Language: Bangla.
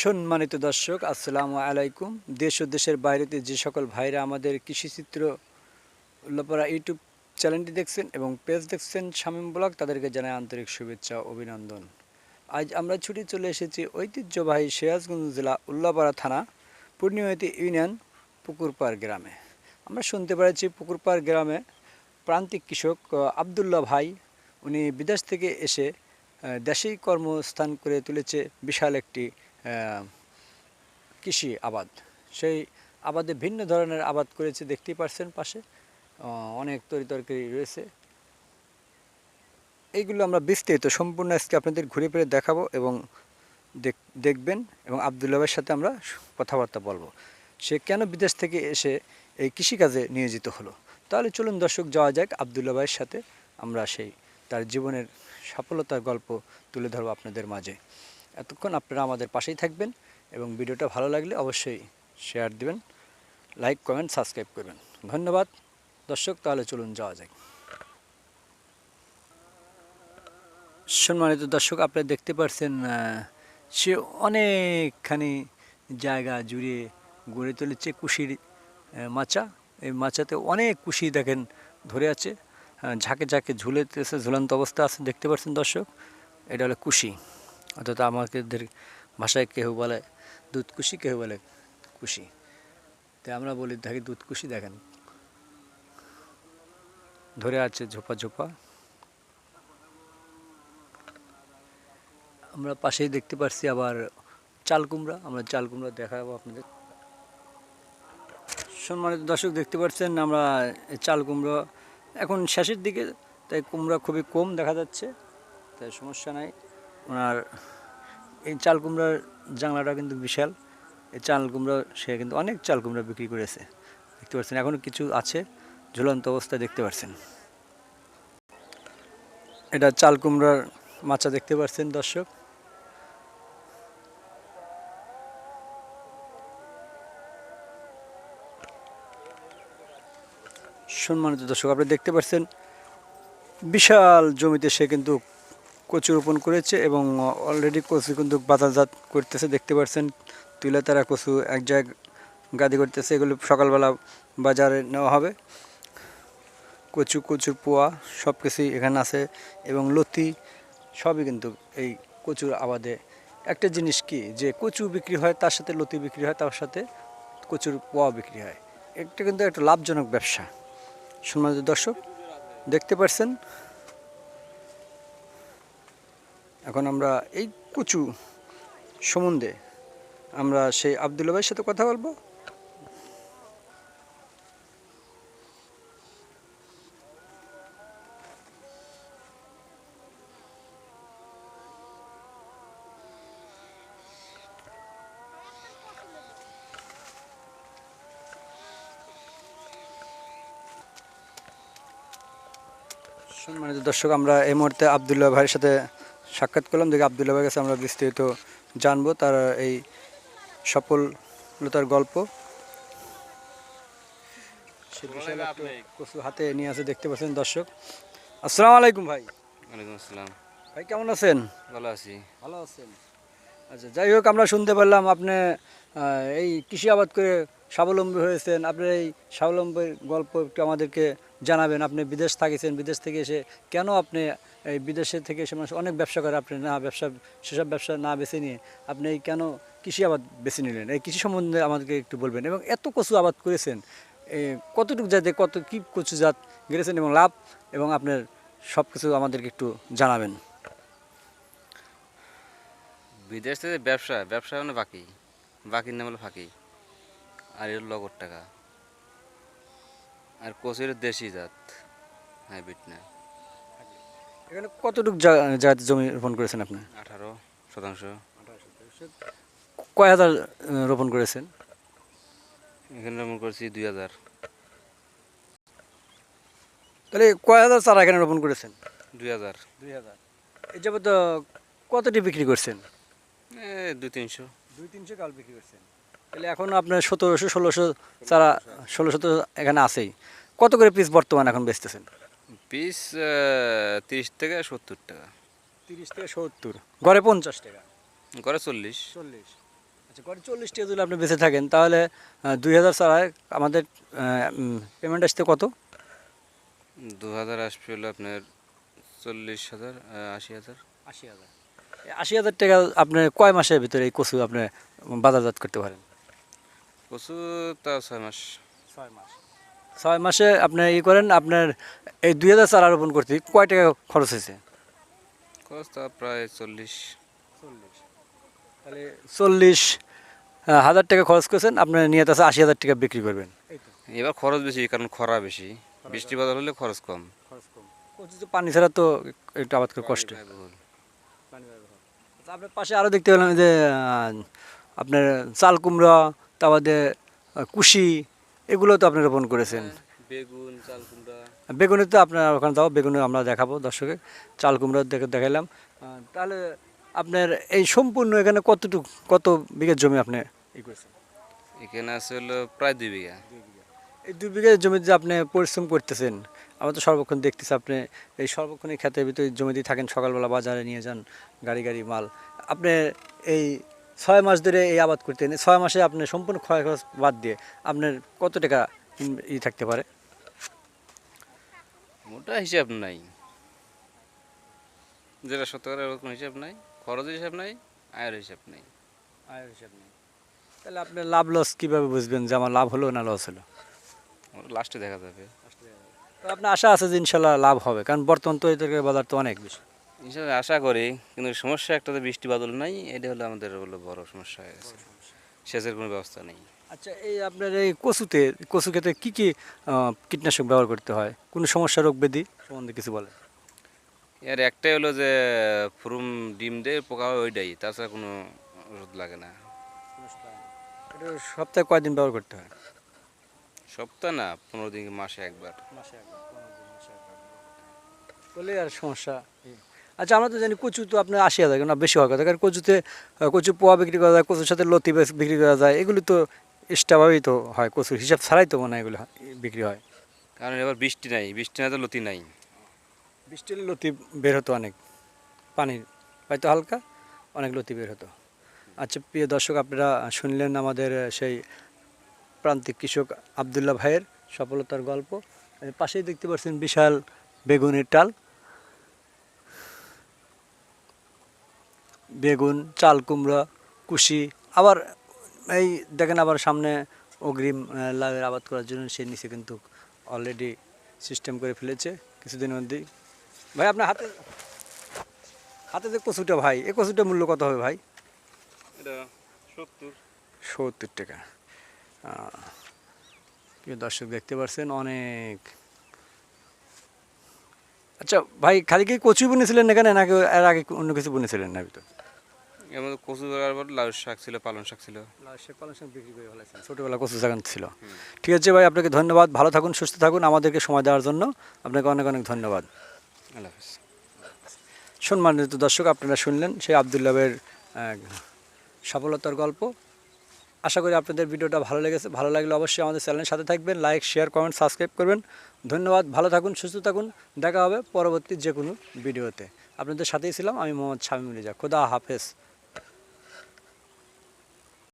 সম্মানিত দর্শক আসসালামু আলাইকুম। দেশ ও দেশের বাইরেতে যে সকল ভাইরা আমাদের কৃষিচিত্র উল্লাপাড়া ইউটিউব চ্যানেলটি দেখছেন এবং পেজ দেখছেন শামীম ব্লগ তাদেরকে জানাই আন্তরিক শুভেচ্ছা অভিনন্দন। আজ আমরা ছুটি চলে এসেছি ঐতিহ্যবাহী সিরাজগঞ্জ জেলা উল্লাপাড়া থানা পূর্ণিমাতি ইউনিয়ন পুকুরপাড় গ্রামে। আমরা শুনতে পেরেছি পুকুরপাড় গ্রামে প্রান্তিক কৃষক আহ, আবদুল্লাহ ভাই উনি বিদেশ থেকে এসে দেশেই কর্মস্থান করে তুলেছে বিশাল একটি কৃষি আবাদ। সেই আবাদে ভিন্ন ধরনের আবাদ করেছে, দেখতেই পারছেন পাশে। অনেক তরি তরকারি রয়েছে। এইগুলো আমরা বিস্তারিত, সম্পূর্ণ আজকে আপনাদের ঘুরে ফিরে দেখাবো এবং দেখ- দেখবেন এবং আবদুল্লাহ ভাইয়ের সাথে আমরা কথাবার্তা বলব। সে কেন বিদেশ থেকে এসে এই কৃষিকাজে নিয়োজিত হলো? তাহলে চলুন দর্শক, যাওয়া যাক আবদুল্লাহ ভাইয়ের সাথে আমরা সেই তার জীবনের সফলতার গল্প তুলে ধরবো আপনাদের মাঝে। এতক্ষণ আপনারা আমাদের পাশেই থাকবেন এবং ভিডিওটা ভালো লাগলে অবশ্যই শেয়ার দিবেন লাইক কমেন্ট সাবস্ক্রাইব করবেন। ধন্যবাদ। দর্শক তাহলে চলুন যাওয়া যাক। সম্মানিত দর্শক আপনারা দেখতে পাচ্ছেন আহ, সে অনেকখানি জায়গা জুড়ে গড়ে তুলেছে কুশির মাচা। এই মাচাতে অনেক কুশি দেখেন ধরে আছে। ঝাঁকে ঝাঁকে ঝুলেতেছে ঝুলন্ত অবস্থা আছে। দেখতে পাচ্ছেন দর্শক এটা হলো কুশি। অর্থাৎ আমাদের ভাষায় কেউ বলে দুধ কুশি কেউ বলে কুশি। তাই আমরা বলি থাকি দুধ কুশি দেখেন। ধরে আছে ঝোপা ঝোপা। আমরা পাশেই দেখতে পাচ্ছি আবার চাল কুমড়া। আমরা চাল কুমড়া দেখাবো আপনাদের। সম্মানিত দর্শক, দেখতে পাচ্ছেন আমরা চাল কুমড়ো এখন শেষের দিকে, তাই কুমড়া খুবই কম দেখা যাচ্ছে। তাই সমস্যা নাই। ওনার এই চাল কুমড়ার জাংলাটা কিন্তু বিশাল। এই চাল কুমড়ো, সে কিন্তু অনেক চাল কুমড়া বিক্রি করেছে। দেখতে পাচ্ছেন এখনও কিছু আছে, ঝুলন্ত অবস্থায় দেখতে পাচ্ছেন। এটা চাল কুমড়ার মাচা দেখতে পাচ্ছেন, দর্শক। সম্মানিত দর্শক, আপনি দেখতে পাচ্ছেন, বিশাল জমিতে সে কিন্তু কচু রোপণ করেছে এবং অলরেডি কচু কিন্তু বাজারজাত করতেছে। দেখতে পাচ্ছেন তুলে তারা কচু এক জায়গায় গাদি করতেছে। এগুলো সকালবেলা বাজারে নেওয়া হবে। কচু, কচুর পোয়া সব কিছুই এখানে আছে এবং লতি সবই কিন্তু এই কচুর আবাদে। একটা জিনিস কি? যে কচু বিক্রি হয়, তার সাথে লতি বিক্রি হয়, তার সাথে কচুর পোয়া বিক্রি হয়। এটা কিন্তু একটা লাভজনক ব্যবসা। সম্মানিত দর্শক, দেখতে পাচ্ছেন এখন আমরা এই কচু সম্বন্ধে আমরা সেই আবদুল্লা ভাইয়ের সাথে কথা বলব। সম্মানিত দর্শক, আমরা এই মুহূর্তে আবদুল্লাহ ভাইয়ের সাথে সাক্ষাৎ করলাম দেখি আবদুল্লাহ ভাইয়ের কাছে আমরা বিস্তারিত জানব তার এই সফলতার গল্প। সে বিশাল কচু হাতে নিয়ে আছে দেখতে পাচ্ছেন দর্শক। আসসালামু আলাইকুম ভাই। ওয়ালাইকুম আসসালাম। ভাই কেমন আছেন? ভালো আছি। ভালো আছেন। আচ্ছা যাই হোক আমরা শুনতে পারলাম আপনি এই কৃষি আবাদ করে স্বাবলম্বী হয়েছেন। আপনার এই স্বাবলম্বীর গল্প একটু আমাদেরকে জানাবেন। আপনি বিদেশ থাকিয়েছেন বিদেশ থেকে এসে কেন আপনি এই বিদেশে থেকে এসে মানুষ অনেক ব্যবসা করে, আপনি না ব্যবসা, সেসব ব্যবসা না বেছে নিয়ে আপনি এই কেন কৃষি আবাদ বেছে নিলেন? এই কৃষি সম্বন্ধে আমাদেরকে একটু বলবেন এবং এত কচু আবাদ করেছেন কতটুকু জাতে কত, কী কচু জাত গেড়েছেন এবং লাভ এবং আপনার সব কিছু আমাদেরকে একটু জানাবেন। বিদেশ থেকে ব্যবসা ব্যবসা মানে বাকি, বাকির নাম হলো ফাঁকি, আর এর লগর টাকা। আর কচুর দেশি জাত, হাইব্রিড না। এখানে কতটুকু জায়গাতে জমি রোপণ করেছেন আপনি? আঠারো শতাংশ। কয় হাজার রোপণ করেছেন? এখানে রোপণ করছি দুই হাজার। তাহলে কয় হাজার চারা এখানে রোপণ করেছেন? দুই হাজার। দুই হাজার। এই যাবত কতটি বিক্রি করছেন? দুই তিনশো। দুই তিনশো কাল বিক্রি করছেন। তাহলে এখন আপনার সতেরোশো ষোলোশো চারা ষোলোশো তো এখানে আছেই। কত করে পিস বর্তমান এখন বেচতেছেন? পিস তিরিশ থেকে সত্তর টাকা। তিরিশ থেকে সত্তর। গড়ে পঞ্চাশ টাকা। করে চল্লিশ। চল্লিশ। আচ্ছা গড়ে চল্লিশ টাকা যদি আপনি বেঁচে থাকেন তাহলে দুই হাজার ছাড়ায় আমাদের পেমেন্ট আসতে কত? দু হাজার আসবে হলো আপনার চল্লিশ হাজার আশি হাজার। আশি হাজার। আশি হাজার টাকা আপনি কয় মাসের ভিতরে এই কচু আপনি বাজারজাত করতে পারেন? কচু তা ছয় মাস। ছয় মাস। ছয় মাসে আপনি ই করেন আপনার এই দুই হাজার চারা রোপণ করতে কয় টাকা খরচ হয়েছে? খরচ তা প্রায় চল্লিশ। চল্লিশ। তাহলে চল্লিশ হাজার টাকা খরচ করছেন আপনার নিয়ে আছে আশি হাজার টাকা বিক্রি করবেন। এবার খরচ বেশি কারণ খরা বেশি। বৃষ্টি বাদল হলে খরচ কম। খরচ কম। পানি ছাড়া তো একটু আবাদ করে কষ্ট। আচ্ছা, আপনার পাশে আরও দেখতে পেলাম যে আপনার চাল কুমড়া তার বাদে আহ, কুশি এগুলো তো আপনি রোপণ করেছেন। বেগুন চাল কুমড়া। বেগুনে তো আপনার ওখানে যাও বেগুনে আমরা দেখাবো দর্শকে। চাল কুমড়া দেখে দেখাইলাম। তাহলে আপনার এই সম্পূর্ণ এখানে কতটুকু কত বিঘা জমি আপনি ই করেছেন? এখানে আছে হলো প্রায় দুই বিঘা। এই দুই বিঘা জমিতে যে আপনি পরিশ্রম করতেছেন আমরা তো সর্বক্ষণ দেখতেছি আপনি এই সর্বক্ষণ এই ক্ষেতের ভিতরে জমিতে থাকেন সকালবেলা বাজারে নিয়ে যান গাড়ি গাড়ি মাল। আপনি এই ছয় মাস ধরে এই আবাদ করতেন এই ছয় মাসে আপনি সম্পূর্ণ ক্ষয় খরচ বাদ দিয়ে আপনার কত টাকা ই থাকতে পারে? মোটা হিসাব নাই। যেটা শতকরা ওরকম হিসাব নাই খরচের হিসাব নাই আয়ের হিসাব নাই। আয়ের হিসাব নেই। তাহলে আপনি লাভ লস কীভাবে বুঝবেন যে আমার লাভ হলো না লস হলো? লাস্টে দেখা যাবে। তো আপনার আশা আছে যে ইনশাল্লাহ লাভ হবে কারণ বর্তমান তো এদের বাজার তো অনেক বেশি। হিসাবে আশা করি কিন্তু সমস্যা একটা তো বৃষ্টি বাদল নাই এটা হলো আমাদের হলো বড় সমস্যা হয়ে গেছে। সেচের কোনো ব্যবস্থা নেই। আচ্ছা এই আপনার এই কচুতে কচু ক্ষেতে কী কী কীটনাশক ব্যবহার করতে হয়? কোনো সমস্যা রোগ ব্যাধি সম্বন্ধে কিছু বলে এর একটাই হলো যে ফুরুম ডিম দিয়ে পোকা হয় ওইটাই তাছাড়া কোনো ওষুধ লাগে না। এটা সপ্তাহে কয়দিন ব্যবহার করতে হয়? সপ্তাহ না পনেরো দিন মাসে একবার। মাসে একবার করলে আর সমস্যা। আচ্ছা আমরা তো জানি কচু তো আপনার আশি হাজার না বেশি হওয়ার কথা। কারণ কচুতে কচু পোয়া বিক্রি করা যায় কচুর সাথে লতি বিক্রি করা যায় এগুলি তো এক্সট্রাভাবেই তো হয় কচুর হিসাব ছাড়াই তো মনে হয় এগুলো বিক্রি হয়। কারণ এবার বৃষ্টি নাই বৃষ্টি না তো লতি নাই। বৃষ্টি হলে লতি বের হতো অনেক পানির হয়তো হালকা অনেক লতি বের হতো। আচ্ছা প্রিয় দর্শক আপনারা শুনলেন আমাদের সেই প্রান্তিক কৃষক আবদুল্লাহ ভাইয়ের সফলতার গল্প। পাশেই দেখতে পাচ্ছেন বিশাল বেগুনের টাল। বেগুন চাল কুমড়া কুশি আবার এই দেখেন আবার সামনে অগ্রিম লাভের আবাদ করার জন্য সে নিচে কিন্তু অলরেডি সিস্টেম করে ফেলেছে কিছুদিনের মধ্যেই। ভাই আপনার হাতে হাতে যে কচুটা ভাই এই কচুটা মূল্য কত হবে ভাই? এটা সত্তর। সত্তর টাকা। প্রিয় দর্শক দেখতে পাচ্ছেন অনেক। আচ্ছা ভাই খালি কি কচু বুনেছিলেন এখানে নাকি এর আগে অন্য কিছু বুনেছিলেন না ভিতর? এর মধ্যে কচু দেওয়ার পর লাউ শাক ছিল পালং শাক ছিল। লাউ শেষ পালং শুন বিক্রি করে ছোটোবেলা কচু বাগান ছিল। ঠিক আছে ভাই আপনাকে ধন্যবাদ। ভালো থাকুন সুস্থ থাকুন। আমাদেরকে সময় দেওয়ার জন্য আপনাকে অনেক অনেক ধন্যবাদ। আল্লাহ হাফিজ। সম্মানিত দর্শক আপনারা শুনলেন সেই আবদুল্লাহের সফলতার গল্প। আশা করি আপনাদের ভিডিওটা ভালো লেগেছে। ভালো লাগলে অবশ্যই আমাদের চ্যানেলের সাথে থাকবেন লাইক শেয়ার কমেন্ট সাবস্ক্রাইব করবেন। ধন্যবাদ ভালো থাকুন সুস্থ থাকুন। দেখা হবে পরবর্তী যে কোনো ভিডিওতে। আপনাদের সাথেই ছিলাম আমি মোহাম্মদ শামিম রিজা খোদা হাফেজ।